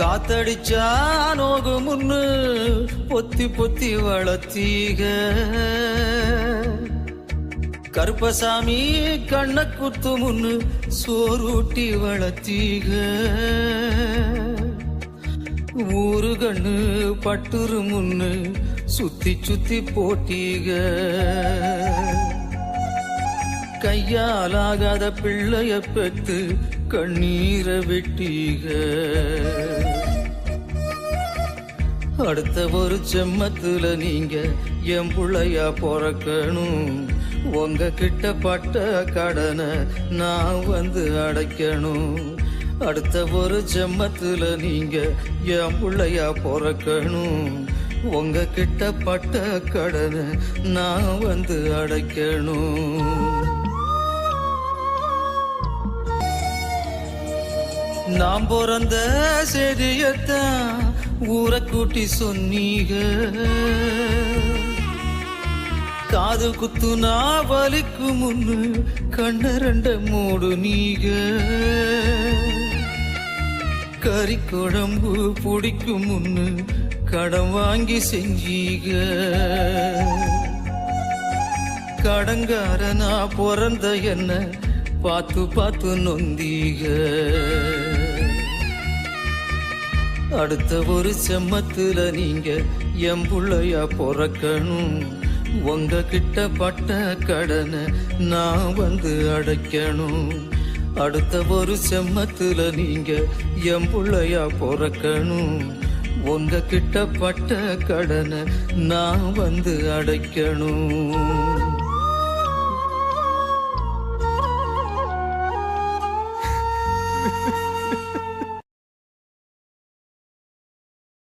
காத்தடிச்சா நோகு முன்னு பொத்தி பொத்தி வளர்த்தீக. கருப்பசாமி கண்ண குத்து முன்னு சோரூட்டி வளர்த்தீக. ஊரு கண்ணு பட்டுரு முன்னு சுத்தி சுத்தி போட்டீக. கையாலாகாத பிள்ளைய பெத்து கண்ணீரை வெட்டீக. அடுத்த ஒரு செம்மத்துல நீங்க என் பிள்ளையா பிறக்கணும். உங்க கிட்ட பட்ட கடனை நான் வந்து அடைக்கணும். அடுத்த ஒரு செம்மத்துல நீங்க என் பிள்ளையா பிறக்கணும். உங்க கிட்ட பட்ட கடனை நான் வந்து அடைக்கணும். நாம் பிறந்த செடியத்தான் ஊரை கூட்டி சொன்னீங்க காது குத்துனா வலிக்கு முன்னு கண்ண ரெண்ட மூடு நீக. கறி குழம்பு பிடிக்கும் முன்னு கடன் வாங்கி செஞ்சீக. கடங்காரனா பிறந்த என்ன பார்த்து பார்த்து நொந்தீக. அடுத்த ஒரு செம்மத்துல நீங்க என் புள்ளையா பிறக்கணும். உங்க கிட்ட பட்ட கடனை நான் வந்து அடைக்கணும். அடுத்த ஒரு செம்மத்துல நீங்க என் புள்ளையா பிறக்கணும். உங்க கிட்ட பட்ட கடனை நான் வந்து அடைக்கணும். Ha ha ha.